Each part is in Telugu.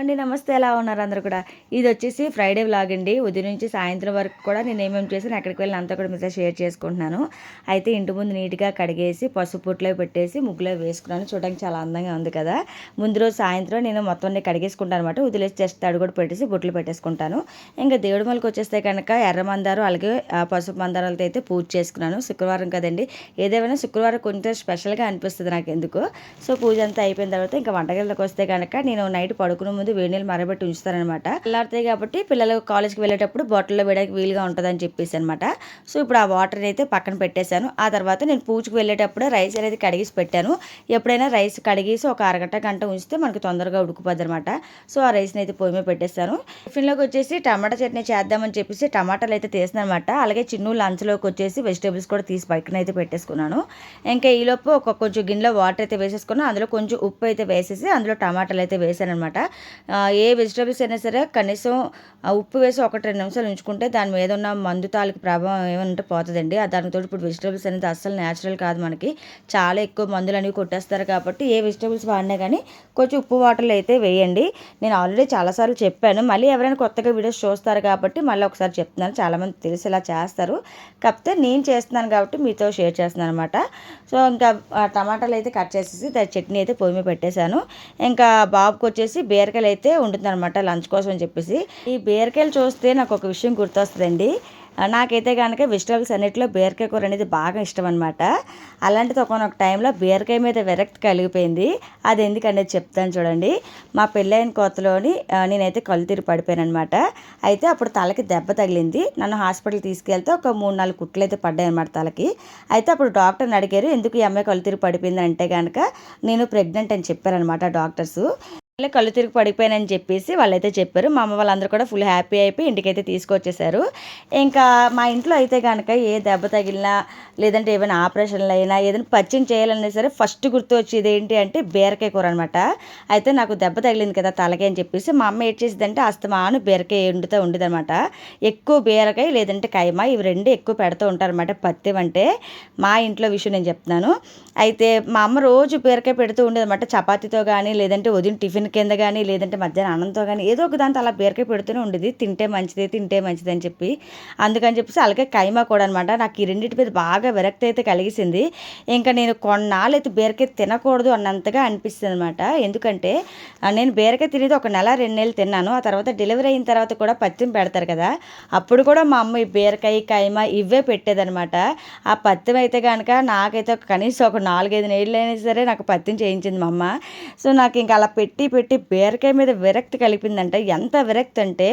అండి నమస్తే. ఎలా ఉన్నారు అందరు కూడా? ఇది వచ్చేసి ఫ్రైడే వ్లాగ్ అండి. ఉదయం నుంచి సాయంత్రం వరకు కూడా నేను ఏమేమి చేసాను ఎక్కడికి వెళ్ళిన అంతా కూడా మీతో షేర్ చేసుకుంటున్నాను. అయితే ఇంటి ముందు నీట్గా కడిగేసి పసుపు పుట్లో పెట్టేసి ముగ్గులో వేసుకున్నాను. చూడడానికి చాలా అందంగా ఉంది కదా. ముందు రోజు సాయంత్రం నేను మొత్తం అన్ని కడిగేసుకుంటాను అనమాట వదిలేసి జస్ట్ తడి కూడా పెట్టేసి బుట్టలు పెట్టేసుకుంటాను. ఇంకా దేవుడి మొలకి వచ్చేస్తే కనుక ఎర్ర మందారం అలాగే పసుపు మందారాలతో అయితే పూజ చేసుకున్నాను. శుక్రవారం కదండి. ఏదేమైనా శుక్రవారం కొంచెం స్పెషల్గా అనిపిస్తుంది నాకు ఎందుకు సో పూజ అంతా అయిపోయిన తర్వాత ఇంకా వంటగదిలోకి వస్తే కనుక నేను నైట్ పడుకునే ముందు వేడి నీళ్ళు మరబెట్టి ఉంచుతారనమాట. చల్లారుతాయి కాబట్టి పిల్లలు కాలేజ్కి వెళ్ళేటప్పుడు బాటిల్లో వేయడానికి వీలుగా ఉంటుందని చెప్పేసి అనమాట. సో ఇప్పుడు ఆ వాటర్ అయితే పక్కన పెట్టేశాను. ఆ తర్వాత నేను పూజకి వెళ్ళేటప్పుడు రైస్ అనేది కడిగేసి పెట్టాను. ఎప్పుడైనా రైస్ కడిగేసి ఒక అరగంట గంట ఉంచితే మనకి తొందరగా ఉడుకుపోద్ది అనమాట సో ఆ రైస్ని అయితే పొయ్యి మీద పెట్టేస్తాను టిఫిన్లోకి వచ్చేసి టమాటా చట్నీ చేద్దామని చెప్పేసి టమాటాలు అయితే తీసినమాట అలాగే చిన్న లంచ్లోకి వచ్చేసి వెజిటేబుల్స్ కూడా తీసి పక్కన అయితే పెట్టేసుకున్నాను. ఇంకా ఈలోపు ఒక కొంచెం గిన్నెలో వాటర్ అయితే వేసేసుకున్నాను అందులో కొంచెం ఉప్పు అయితే వేసేసి అందులో టమాటాలు అయితే వేసాను అనమాట ఏ వెజిటేబుల్స్ అయినా సరే కనీసం ఉప్పు వేసి ఒకటి రెండు నిమిషాలు ఉంచుకుంటే దాని మీద ఉన్న మందు తాలూకు ప్రభావం ఏమైనా ఉంటే పోతుందండి. ఆ దానితో ఇప్పుడు వెజిటబుల్స్ అనేది అస్సలు న్యాచురల్ కాదు మనకి. చాలా ఎక్కువ మందులు అనేవి కొట్టేస్తారు కాబట్టి ఏ వెజిటేబుల్స్ వాడినా కానీ కొంచెం ఉప్పు వాటర్లు అయితే వేయండి. నేను ఆల్రెడీ చాలాసార్లు చెప్పాను. మళ్ళీ ఎవరైనా కొత్తగా వీడియోస్ చూస్తారు కాబట్టి మళ్ళీ ఒకసారి చెప్తున్నాను. చాలామంది తెలిసి ఇలా చేస్తారు. కాకపోతే నేను చేస్తున్నాను కాబట్టి మీతో షేర్ చేస్తున్నాను అనమాట సో ఇంకా ఆ టమాటాలు అయితే కట్ చేసేసి దాని చట్నీ అయితే పొయ్యి మీద పెట్టేశాను. ఇంకా బాబుకి వచ్చేసి బీరకాయలు అయితే ఉంటుంది అనమాట లంచ్ కోసం అని చెప్పేసి. ఈ బీరకాయలు చూస్తే నాకు ఒక విషయం గుర్తొస్తుందండి. నాకైతే కనుక వెజిటబుల్స్ అన్నిటిలో బీరకాయ కూర అనేది బాగా ఇష్టం అనమాట అలాంటిది ఒకనొక టైంలో బీరకాయ మీద విరక్తి కలిగిపోయింది. అది ఎందుకనేది చెప్తాను చూడండి. మా పెళ్ళైన కోతలోని నేనైతే కళ్ళు తిరిగి పడిపోయాను అనమాట అయితే అప్పుడు తలకి దెబ్బ తగిలింది. నన్ను హాస్పిటల్ తీసుకెళ్తే ఒక మూడు నాలుగు కుట్లు అయితే పడ్డాయి అనమాట తలకి. అయితే అప్పుడు డాక్టర్ని అడిగారు ఎందుకు ఈ అమ్మాయి కళ్ళు తిరిగి పడిపోయింది? అంటే కనుక నేను ప్రెగ్నెంట్ అని చెప్పారనమాట డాక్టర్స్. ఇలా కళ్ళు తిరిగి పడిపోయానని చెప్పేసి వాళ్ళైతే చెప్పారు. మా అమ్మ వాళ్ళందరూ కూడా ఫుల్ హ్యాపీ అయిపోయి ఇంటికైతే తీసుకొచ్చేసారు. ఇంకా మా ఇంట్లో అయితే కనుక ఏ దెబ్బ తగిలినా లేదంటే ఏమైనా ఆపరేషన్లు అయినా ఏదైనా పచ్చిం చేయాలన్నా సరే ఫస్ట్ గుర్తు వచ్చేది ఏంటి అంటే బీరకాయ కూర అనమాట అయితే నాకు దెబ్బ తగిలింది కదా తలకి అని చెప్పేసి మా అమ్మ ఏం చేసిందంటే అస్తమాను బీరకాయ వండుతూ ఉండేదనమాట ఎక్కువ బీరకాయ లేదంటే కైమ ఇవి రెండు ఎక్కువ పెడుతూ ఉంటారనమాట పత్తి అంటే మా ఇంట్లో విషయం నేను చెప్తున్నాను. అయితే మా అమ్మ రోజు బీరకాయ పెడుతూ ఉండేదన్నమాట. చపాతీతో కానీ లేదంటే ఉదయం టిఫిన్ కింద కానీ లేదంటే మధ్యాహ్నం అన్నంతో కానీ ఏదో ఒక దాంతో అలా బీరకాయ పెడుతూనే ఉండేది. తింటే మంచిది తింటే మంచిది అని చెప్పి. అందుకని చెప్పేసి అలాగే కైమా కూడా అనమాట నాకు ఈ రెండింటి మీద బాగా విరక్తి అయితే కలిగిసింది. ఇంకా నేను కొన్నాళ్ళు అయితే బీరకాయ తినకూడదు అన్నంతగా అనిపిస్తుంది అనమాట ఎందుకంటే నేను బీరకాయ తినేది ఒక నెల రెండు నెలలు తిన్నాను. ఆ తర్వాత డెలివరీ అయిన తర్వాత కూడా పత్యం పెడతారు కదా. అప్పుడు కూడా మా అమ్మ ఈ బీరకాయ కైమా ఇవే పెట్టేదనమాట ఆ పత్యం అయితే కనుక నాకైతే కనీసం ఒక నాలుగైదు నెలలు అయినా సరే నాకు పత్యం చేయించింది మా అమ్మ. సో నాకు ఇంకా అలా పెట్టి పెట్టి బీరకాయ మీద విరక్తి కలిపిందంటే ఎంత విరక్తి అంటే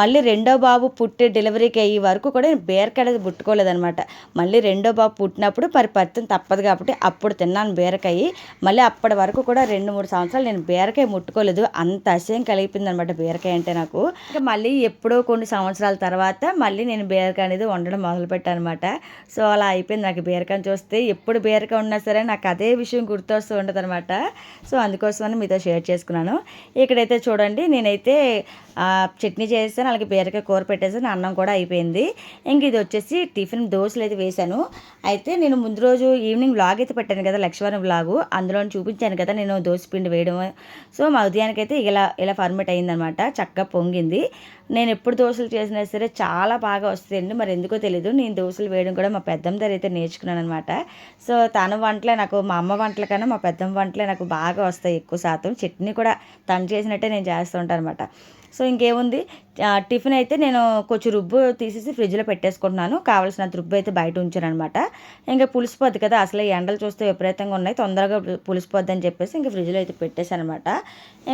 మళ్ళీ రెండో బాబు పుట్టే డెలివరీకి అయ్యే వరకు కూడా నేను బీరకాయ అనేది పుట్టుకోలేదనమాట మళ్ళీ రెండో బాబు పుట్టినప్పుడు మరి తప్పదు కాబట్టి అప్పుడు తిన్నాను బీరకాయ. మళ్ళీ అప్పటి వరకు కూడా రెండు మూడు సంవత్సరాలు నేను బీరకాయ ముట్టుకోలేదు. అంత అసహ్యం కలిపింది అనమాట బీరకాయ అంటే నాకు. ఇంకా మళ్ళీ ఎప్పుడో కొన్ని సంవత్సరాల తర్వాత మళ్ళీ నేను బీరకాయ అనేది వండడం మొదలుపెట్టాను అనమాట సో అలా అయిపోయింది నాకు బీరకాయ చూస్తే. ఎప్పుడు బీరకాయ ఉన్నా సరే నాకు అదే విషయం గుర్తొస్తూ ఉండదు అనమాట సో అందుకోసమని మీతో షేర్ చేసుకున్నాను. ఇక్కడైతే చూడండి నేనైతే చట్నీ చేసాను అలాగే బీరకాయ కూర పెట్టేసాను అన్నం కూడా అయిపోయింది. ఇంక ఇది వచ్చేసి టిఫిన్ దోశలు అయితే వేశాను. అయితే నేను ముందు రోజు ఈవినింగ్ వ్లాగ్ అయితే పెట్టాను కదా లక్ష్మణ వ్లాగు. అందులో చూపించాను కదా నేను దోశ పిండి వేయడం సో మా ఉదయానికి అయితే ఇలా ఇలా ఫర్మేట్ అయిందనమాట. చక్కగా పొంగింది. నేను ఎప్పుడు దోశలు చేసినా సరే చాలా బాగా వస్తాయండి. మరి ఎందుకో తెలీదు. నేను దోశలు వేయడం కూడా మా పెద్దమ్మ దగ్గర అయితే నేర్చుకున్నాను అనమాట సో తన వంటలే నాకు మా అమ్మ వంటల కన్నా మా పెద్దమ్మ వంటలే నాకు బాగా వస్తాయి ఎక్కువ శాతం. చట్నీ కూడా తను చేసినట్టే నేను చేస్తూ ఉంటాను అనమాట సో ఇంకేముంది? టిఫిన్ అయితే నేను కొంచెం రుబ్బు తీసేసి ఫ్రిడ్జ్లో పెట్టేసుకుంటున్నాను. కావాల్సినంత రుబ్బు అయితే బయట ఉంచాను అనమాట ఇంకా పులిసిపోద్ది కదా అసలు ఎండలు చూస్తే విపరీతంగా ఉన్నాయి. తొందరగా పులిసిపోద్ది అని చెప్పేసి ఇంకా ఫ్రిడ్జ్లో అయితే పెట్టేశాను అనమాట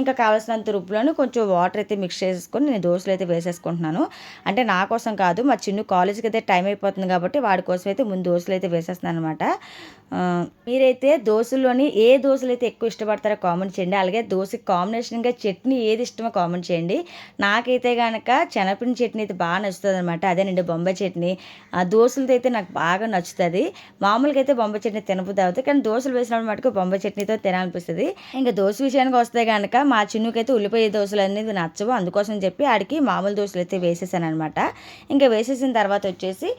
ఇంకా కావాల్సినంత రుబ్బులను కొంచెం వాటర్ అయితే మిక్స్ చేసుకొని నేను దోశలు అయితే వేసేసుకుంటున్నాను. అంటే నా కోసం కాదు మా చిన్న కాలేజ్కి అయితే టైం అయిపోతుంది కాబట్టి వాడి కోసం అయితే ముందు దోశలు అయితే వేసేస్తున్నాను అనమాట మీరైతే దోశలోని ఏ దోశలు అయితే ఎక్కువ ఇష్టపడతారో కామెంట్ చేయండి. అలాగే దోశ కాంబినేషన్గా చట్నీ ఏది ఇష్టమో కామెంట్ చేయండి. నాకైతే కానీ కనుక శనగపిండి చట్నీ అయితే బాగా నచ్చుతుంది అనమాట అదేనండి బొంబాయి చట్నీ. ఆ దోశలతో అయితే నాకు బాగా నచ్చుతుంది. మామూలుగా అయితే బొంబాయి చట్నీ తినపు తాగుతుంది కానీ దోశలు వేసినప్పుడు మటుకు బొంబాయి చట్నీతో తినాలనిపిస్తుంది. ఇంకా దోశ విషయానికి వస్తే కనుక మా చిన్నుకైతే ఉల్లిపాయ దోశలు అనేది నచ్చవు. అందుకోసం చెప్పి ఆడికి మామూలు దోశలు అయితే వేసేసాను అనమాట ఇంకా వేసేసిన తర్వాత వచ్చేసి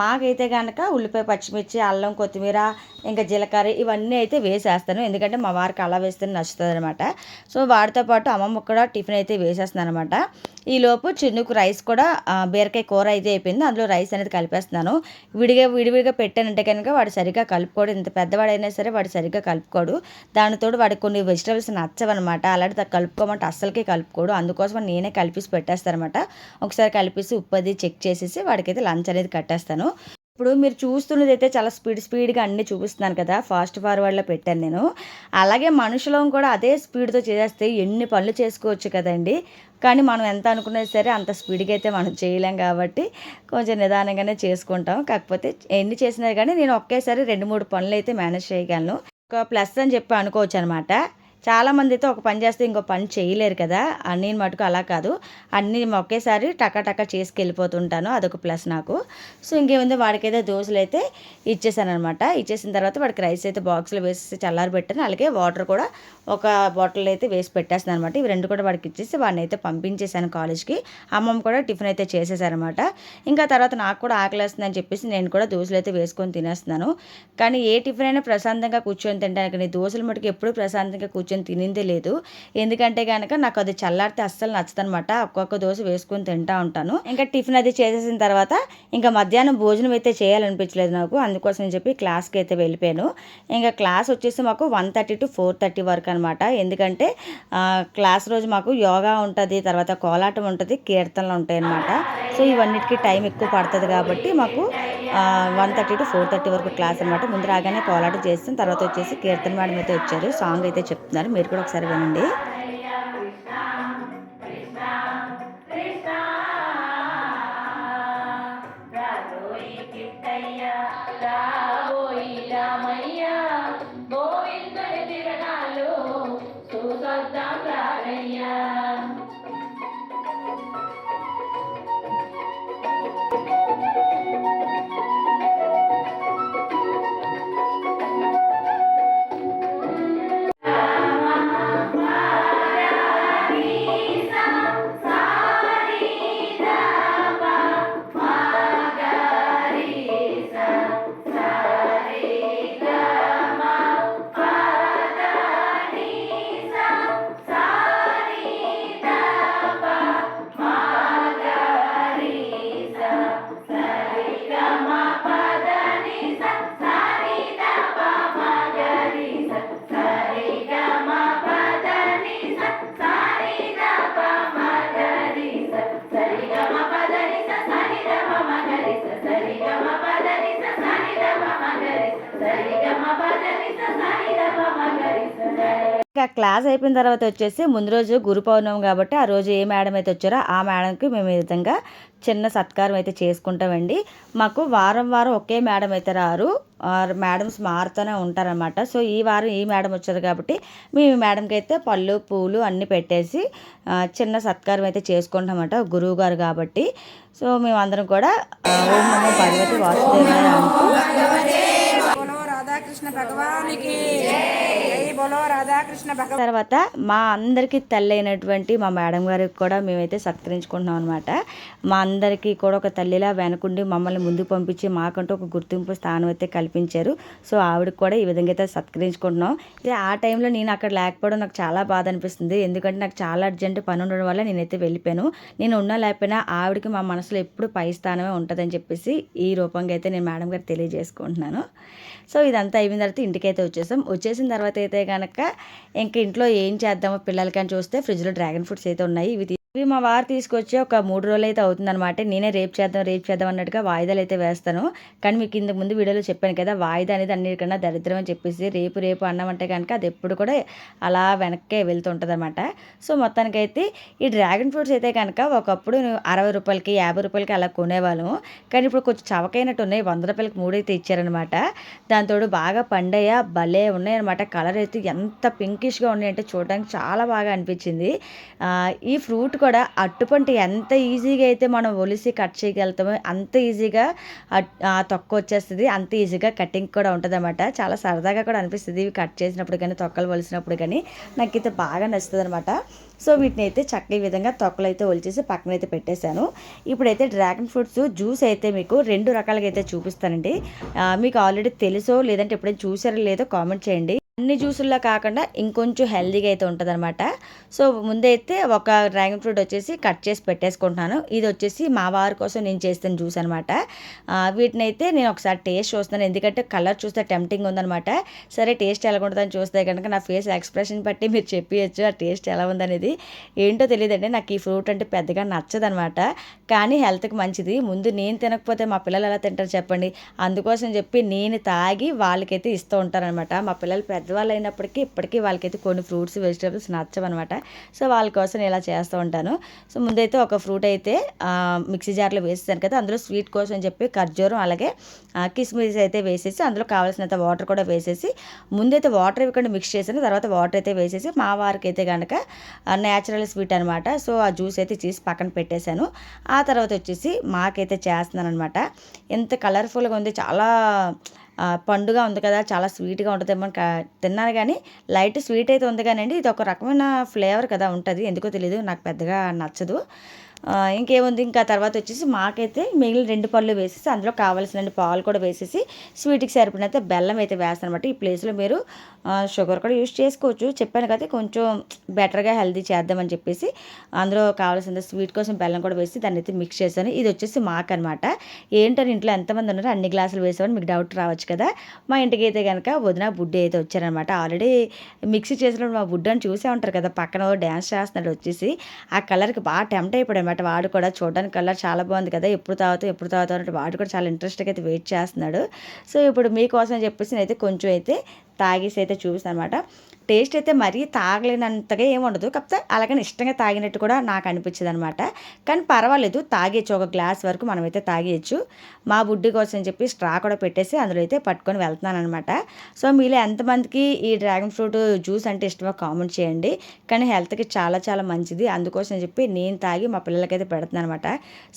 మాకైతే కనుక ఉల్లిపాయ పచ్చిమిర్చి అల్లం కొత్తిమీర ఇంకా జీలకర్ర ఇవన్నీ అయితే వేసేస్తాను. ఎందుకంటే మా వారికి అలా వేస్తే నచ్చుతుంది అనమాట సో వాడితో పాటు అమ్మమ్మ కూడా టిఫిన్ అయితే వేసేస్తాను అనమాట ఈ ఈలోపు చిన్నుకు రైస్ కూడా బీరకాయ కూర అయితే అయిపోయింది. అందులో రైస్ అనేది కలిపేస్తున్నాను. విడిగా విడివిడిగా పెట్టానంటే కనుక వాడు సరిగ్గా కలుపుకోడు. ఇంత పెద్దవాడైనా సరే వాడు సరిగ్గా కలుపుకోడు. దానితోడు వాడికి కొన్ని వెజిటబుల్స్ నచ్చవన్నమాట. అలాంటి కలుపుకోమంటే అస్సలకే కలుపుకోడు. అందుకోసం నేనే కలిపేసి పెట్టేస్తానమాట ఒకసారి కలిపేసి ఉప్పు అది చెక్ చేసేసి వాడికైతే లంచ్ అనేది కట్టేస్తాను. ఇప్పుడు మీరు చూస్తున్నది అయితే చాలా స్పీడ్ స్పీడ్గా అన్ని చూపిస్తున్నాను కదా ఫాస్ట్ ఫార్వర్డ్లో పెట్టాను నేను. అలాగే మనుషులం కూడా అదే స్పీడ్తో చేస్తే ఎన్ని పనులు చేసుకోవచ్చు కదండి. కానీ మనం ఎంత అనుకున్నా సరే అంత స్పీడ్గా అయితే మనం చేయలేం కాబట్టి కొంచెం నిదానంగానే చేసుకుంటాం. కాకపోతే ఎన్ని చేసినా కానీ నేను ఒకేసారి రెండు మూడు పనులు అయితే మేనేజ్ చేయగలను. ఒక ప్లస్ అని చెప్పి అనుకోవచ్చు అనమాట చాలామందితో అయితే ఒక పని చేస్తే ఇంకో పని చేయలేరు కదా. అన్నీ మటుకు అలా కాదు. అన్నీ ఒకేసారి టకా చేసుకెళ్ళిపోతుంటాను. అదొక ప్లస్ నాకు. సో ఇంకేముంది? వాడికైతే దోశలు అయితే ఇచ్చేసాను అనమాట ఇచ్చేసిన తర్వాత వాడికి రైస్ అయితే బాక్స్లో వేసి చల్లారి పెట్టాను. అలాగే వాటర్ కూడా ఒక బాటిల్ అయితే వేసి పెట్టేస్తాను అనమాట ఇవి రెండు కూడా వాడికి ఇచ్చేసి వాడిని అయితే పంపించేశాను కాలేజ్కి. అమ్మమ్మ కూడా టిఫిన్ అయితే చేసేసారనమాట. ఇంకా తర్వాత నాకు కూడా ఆకలేస్తుందని చెప్పేసి నేను కూడా దోశలు అయితే వేసుకొని తినేస్తున్నాను. కానీ ఏ టిఫిన్ అయినా ప్రశాంతంగా కూర్చొని తింటాను కానీ దోశలు మటుకు ఎప్పుడు ప్రశాంతంగా కూర్చొని తినిందే లేదు. ఎందుకంటే కనుక నాకు అది చల్లారితే అస్సలు నచ్చదనమాట. ఒక్కొక్క దోశ వేసుకొని తింటా ఉంటాను. ఇంకా టిఫిన్ అది చేసేసిన తర్వాత ఇంకా మధ్యాహ్నం భోజనం అయితే చేయాలనిపించలేదు నాకు. అందుకోసం అని చెప్పి క్లాస్కి అయితే వెళ్ళిపోయాను. ఇంకా క్లాస్ వచ్చేసి మాకు one thirty to four thirty వరకు అనమాట ఎందుకంటే క్లాస్ రోజు మాకు యోగా ఉంటుంది తర్వాత కోలాటం ఉంటుంది కీర్తనలు ఉంటాయి అనమాట సో ఇవన్నిటికీ టైం ఎక్కువ పడుతుంది కాబట్టి మాకు one thirty to four thirty వరకు క్లాస్ అనమాట ముందు రాగానే కోలాట చేస్తాం తర్వాత వచ్చేసి కీర్తన మేడం అయితే వచ్చారు సాంగ్ అయితే చెప్తున్నారు మీరు కూడా ఒకసారి వినండి ఇంకా క్లాస్ అయిపోయిన తర్వాత వచ్చేసి ముందు రోజు గురు పౌర్ణమి కాబట్టి ఆ రోజు ఏ మేడం అయితే వచ్చారో ఆ మేడంకి మేము ఈ విధంగా చిన్న సత్కారం అయితే చేసుకుంటామండి. మాకు వారం వారం ఒకే మేడం అయితే రారు. మేడమ్స్ మారుతూనే ఉంటారనమాట సో ఈ వారం ఈ మేడం వచ్చారు కాబట్టి మేము ఈ మేడంకి అయితే పళ్ళు పూలు అన్నీ పెట్టేసి చిన్న సత్కారం అయితే చేసుకుంటామట గురువు గారు కాబట్టి. సో మేము అందరం కూడా ఓం నమో రాధాకృష్ణ భగవానికి. బోలో రాధాకృష్ణ తర్వాత మా అందరికీ తల్లి అయినటువంటి మా మేడం గారికి కూడా మేమైతే సత్కరించుకుంటున్నాం అనమాట మా అందరికీ కూడా ఒక తల్లిలా వెనకుండి మమ్మల్ని ముందుకు పంపించి మాకంటూ ఒక గుర్తింపు స్థానం అయితే కల్పించారు. సో ఆవిడకి కూడా ఈ విధంగా అయితే సత్కరించుకుంటున్నాం. అయితే ఆ టైంలో నేను అక్కడ లేకపోవడం నాకు చాలా బాధ అనిపిస్తుంది. ఎందుకంటే నాకు చాలా అర్జెంటు పని ఉండడం వల్ల నేనైతే వెళ్ళిపోయాను. నేను ఉన్నా లేకపోయినా ఆవిడకి మా మనసులో ఎప్పుడు పై స్థానమే ఉంటుందని చెప్పేసి ఈ రూపంగా అయితే నేను మేడం గారు తెలియజేసుకుంటున్నాను. సో ఇదంతా అయిన తర్వాత ఇంటికైతే వచ్చేసాం. వచ్చేసిన తర్వాత అయితే కనుక ఇంక ఇంట్లో ఏం చేద్దామో పిల్లలకని చూస్తే ఫ్రిడ్జ్లో డ్రాగన్ ఫ్రూట్స్ అయితే ఉన్నాయి. ఇవి ఇవి మా వారు తీసుకొచ్చి ఒక మూడు రోజులు అయితే అవుతుందన్నమాట. నేనే రేపు చేద్దాం రేపు చేద్దాం అన్నట్టుగా వాయిదాలు అయితే వేస్తాను. కానీ మీకు ఇంతకు ముందు వీడియోలో చెప్పాను కదా వాయిదా అనేది అన్నిటికన్నా దరిద్రం అని చెప్పేసి రేపు రేపు అన్నామంటే కనుక అది ఎప్పుడు కూడా అలా వెనక్కే వెళ్తూ అనమాట సో మొత్తానికైతే ఈ డ్రాగన్ ఫ్రూట్స్ అయితే కనుక ఒకప్పుడు అరవై రూపాయలకి యాభై రూపాయలకి అలా కొనేవాళ్ళము కానీ ఇప్పుడు కొంచెం చవకైనట్టు ఉన్నాయి. వంద రూపాయలకి మూడైతే ఇచ్చారనమాట దాంతో బాగా పండయ్య భలే ఉన్నాయి అనమాట కలర్ అయితే ఎంత పింకిష్గా ఉన్నాయంటే చూడడానికి చాలా బాగా అనిపించింది. ఈ ఫ్రూట్ కూడా అట్టుపంట ఎంత ఈజీగా అయితే మనం ఒలిసి కట్ చేయగలుగుతామో అంత ఈజీగా ఆ, తొక్క వచ్చేస్తుంది అంత ఈజీగా కటింగ్ కూడా ఉంటుంది అనమాట చాలా సరదాగా కూడా అనిపిస్తుంది ఇవి కట్ చేసినప్పుడు కానీ తొక్కలు ఒలిసినప్పుడు కానీ నాకైతే బాగా నచ్చుతుంది అనమాట సో వీటిని అయితే చక్క ఈ విధంగా తొక్కలు అయితే ఒలిచేసి పక్కన అయితే పెట్టేశాను. ఇప్పుడైతే డ్రాగన్ ఫ్రూట్స్ జ్యూస్ అయితే మీకు రెండు రకాలుగా అయితే చూపిస్తానండి. మీకు ఆల్రెడీ తెలుసో లేదంటే ఎప్పుడైనా చూసారో లేదో కామెంట్ చేయండి. అన్ని జ్యూసుల్లో కాకుండా ఇంకొంచెం హెల్దీగా అయితే ఉంటుంది అనమాట సో ముందైతే ఒక డ్రాగన్ ఫ్రూట్ వచ్చేసి కట్ చేసి పెట్టేసుకుంటున్నాను. ఇది వచ్చేసి మా వారి కోసం నేను చేసిన జ్యూస్ అనమాట వీటిని అయితే నేను ఒకసారి టేస్ట్ చూస్తున్నాను. ఎందుకంటే కలర్ చూస్తే టెంప్టింగ్ ఉందనమాట సరే టేస్ట్ ఎలా ఉంటుందని చూస్తే కనుక నా ఫేస్ ఎక్స్ప్రెషన్ బట్టి మీరు చెప్పేయచ్చు ఆ టేస్ట్ ఎలా ఉందనేది. ఏంటో తెలియదండి. నాకు ఈ ఫ్రూట్ అంటే పెద్దగా నచ్చదనమాట కానీ హెల్త్కి మంచిది. ముందు నేను తినకపోతే మా పిల్లలు ఎలా తింటారు చెప్పండి. అందుకోసం చెప్పి నేను తాగి వాళ్ళకైతే ఇస్తూ ఉంటారనమాట మా పిల్లలు పెద్ద పెద్దవాళ్ళు అయినప్పటికీ ఇప్పటికీ వాళ్ళకైతే కొన్ని ఫ్రూట్స్ వెజిటేబుల్స్ నచ్చవన్నమాట. సో వాళ్ళ కోసం ఇలా చేస్తూ ఉంటాను. సో ముందైతే ఒక ఫ్రూట్ అయితే మిక్సీ జార్లో వేసేసాను కదా అందులో స్వీట్ కోసం అని చెప్పి ఖర్జూరం అలాగే కిస్మిస్ అయితే వేసేసి అందులో కావాల్సినంత వాటర్ కూడా వేసేసి ముందైతే వాటర్ ఇవ్వకుండా మిక్స్ చేసాను తర్వాత వాటర్ అయితే వేసేసి మా వారికి అయితే కనుక న్యాచురల్ స్వీట్ అనమాట సో ఆ జ్యూస్ అయితే తీసి పక్కన పెట్టేశాను. ఆ తర్వాత వచ్చేసి మాకైతే చేస్తున్నాను అనమాట ఎంత కలర్ఫుల్గా ఉంది చాలా పండుగ ఉంది కదా చాలా స్వీట్గా ఉంటుంది ఏమో తిన్నాను కానీ లైట్ స్వీట్ అయితే ఉంది కానీ ఇది ఒక రకమైన ఫ్లేవర్ కదా ఉంటుంది ఎందుకో తెలియదు నాకు పెద్దగా నచ్చదు. ఇంకేముంది? ఇంకా తర్వాత వచ్చేసి మాకైతే మిగిలిన రెండు పళ్ళు వేసేసి అందులో కావాల్సిన పాలు కూడా వేసేసి స్వీట్కి సరిపడినంత బెల్లం అయితే వేస్తాను అనమాట ఈ ప్లేస్లో మీరు షుగర్ కూడా యూస్ చేసుకోవచ్చు. చెప్పాను కదా కొంచెం బెటర్గా హెల్దీ చేద్దామని చెప్పేసి అందులో కావాల్సిన స్వీట్ కోసం బెల్లం కూడా వేసి దాన్ని అయితే మిక్స్ చేశాను. ఇది వచ్చేసి మాకు అనమాట ఏంటని ఇంట్లో ఎంతమంది ఉన్నారో అన్ని గ్లాసులు వేసామని మీకు డౌట్ రావచ్చు కదా. మా ఇంటికి అయితే కనుక వదిన బుడ్డి అయితే వచ్చారనమాట ఆల్రెడీ మిక్సీ చేసినప్పుడు మా బుడ్డని చూసే ఉంటారు కదా పక్కన డ్యాన్స్ చేస్తున్నాడు వచ్చేసి. ఆ కలర్కి బాగా టెంప్ట్ అయిపోయాడు అనమాట వాడు కూడా చూడడానికి కల్లా చాలా బాగుంది కదా ఎప్పుడు తాగుతావు ఎప్పుడు తాగుతావు అన్నట్టు వాడు కూడా చాలా ఇంట్రెస్ట్గా అయితే వెయిట్ చేస్తున్నాడు. సో ఇప్పుడు మీకోసం చెప్పేసి నేనైతే కొంచెం అయితే తాగేసి అయితే చూపిస్తాను అనమాట టేస్ట్ అయితే మరీ తాగలేనంతగా ఏముండదు ఉండదు. కాకపోతే అలాగని ఇష్టంగా తాగినట్టు కూడా నాకు అనిపించదు అనమాట కానీ పర్వాలేదు తాగేయచ్చు. ఒక గ్లాస్ వరకు మనమైతే తాగేయచ్చు. మా బుడ్డి కోసం చెప్పి స్ట్రా కూడా పెట్టేసి అందులో అయితే పట్టుకొని వెళ్తున్నాను అనమాట సో మీలో ఎంతమందికి ఈ డ్రాగన్ ఫ్రూట్ జ్యూస్ అంటే ఇష్టమో కామెంట్ చేయండి. కానీ హెల్త్కి చాలా చాలా మంచిది. అందుకోసం చెప్పి నేను తాగి మా పిల్లలకైతే పెడుతున్నాను అనమాట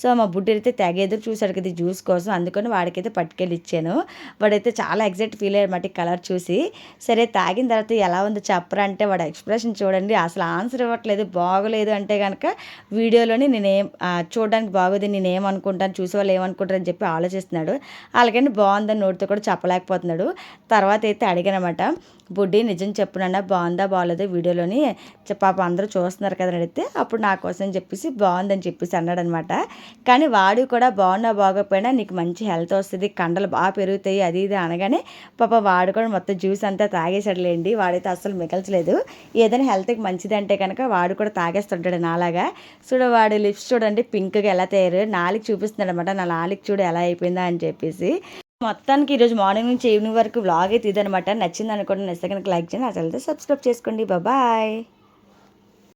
సో మా బుడ్డి అయితే తెగేదో ఎదురు చూశాడు కదా జ్యూస్ కోసం. అందుకని వాడికైతే పట్టుకెళ్ళి ఇచ్చాను. వాడైతే చాలా ఎగ్జైట్ ఫీల్ అయ్యాడు ఈ కలర్ చూసి. సరే తాగిన తర్వాత ఎలా ఉందో చెప్పరా అంటే వాడు ఎక్స్ప్రెషన్ చూడండి అసలు ఆన్సర్ ఇవ్వట్లేదు బాగోలేదు అంటే కనుక వీడియోలోని నేనేం చూడడానికి బాగోదు నేనేం అనుకుంటాను చూసే వాళ్ళు చెప్పి ఆలోచిస్తున్నాడు. అలాగని బాగుందని నోటితో కూడా చెప్పలేకపోతున్నాడు. తర్వాత అయితే అడిగానమాట బుడ్డి నిజం చెప్పునన్నా బాగుందా బాగోలేదో వీడియోలోని? పాప అందరూ చూస్తున్నారు కదా అడిగితే అప్పుడు నా కోసం చెప్పేసి బాగుందని చెప్పేసి అన్నాడు అనమాట కానీ వాడు కూడా బాగున్నా బాగోకపోయినా నీకు మంచి హెల్త్ వస్తుంది కండలు బాగా పెరుగుతాయి అది ఇది అనగానే పాప వాడు కూడా మొత్తం జ్యూస్ అంతా తాగేసాడులేండి వాడైతే అస్సలు మిగల్చలేదు. ఏదైనా హెల్త్కి మంచిది అంటే కనుక వాడు కూడా తాగేస్తుంటాడు నాలాగా. చూడ వాడు లిప్స్ చూడండి పింక్గా ఎలా తయారు. నాలుగు చూపిస్తున్నాడు అనమాట నా నాలుగు చూడు ఎలా అయిపోయిందా అని చెప్పేసి. మొత్తానికి ఈరోజు మార్నింగ్ నుంచి ఈవినింగ్ వరకు వ్లాగ్ అయితే ఇదనమాట నచ్చింది అనుకోండి నచ్చితే కనుక లైక్ చేయండి. అసలు సబ్స్క్రైబ్ చేసుకోండి. బాయ్.